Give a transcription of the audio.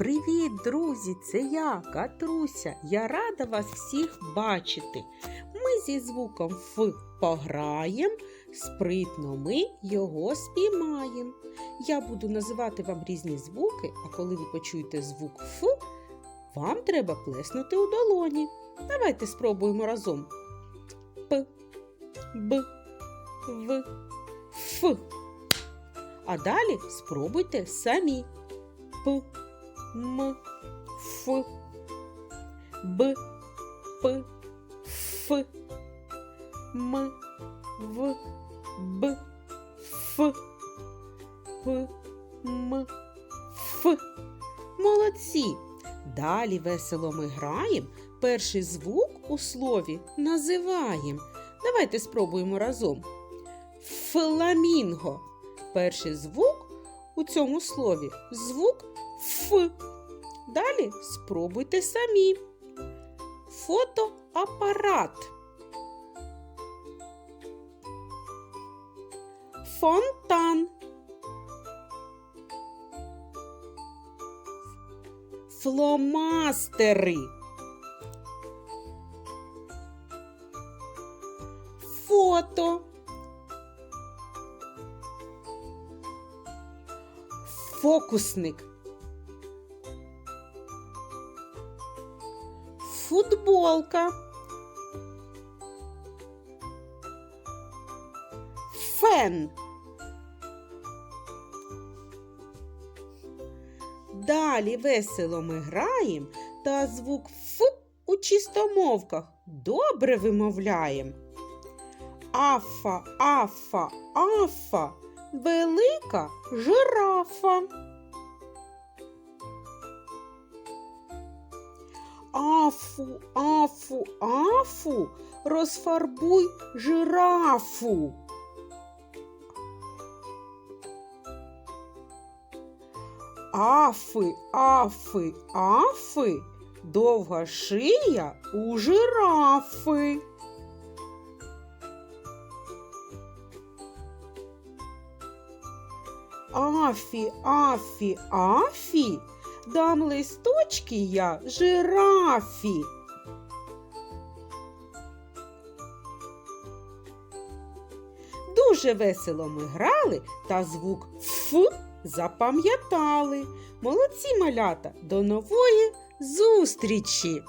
Привіт, друзі! Це я, Катруся. Я рада вас всіх бачити. Ми зі звуком Ф пограєм, спритно ми його спіймаємо. Я буду називати вам різні звуки, а коли ви почуєте звук Ф, вам треба плеснути у долоні. Давайте спробуємо разом. П, Б, В, Ф. А далі спробуйте самі. П, М, Ф, Б, П, Ф, М, В, Б, Ф, П, М, Ф. Молодці! Далі весело ми граємо. Перший звук у слові називаємо. Давайте спробуємо разом. Фламінго. Перший звук у цьому слові звук Ф. Далі спробуйте самі. Фотоапарат. Фонтан. Фломастери. Фото. Фокусник. Футболка. Фен. Далі весело ми граємо та звук Ф у чистомовках добре вимовляємо. Афа, афа, афа, велика жирафа. Афу, афу, афу, розфарбуй жирафу. Афи, афи, афи, довга шия у жирафи. Афі, афі, афі, дам листочки я жирафі. Дуже весело ми грали та звук Ф запам'ятали. Молодці малята, до нової зустрічі!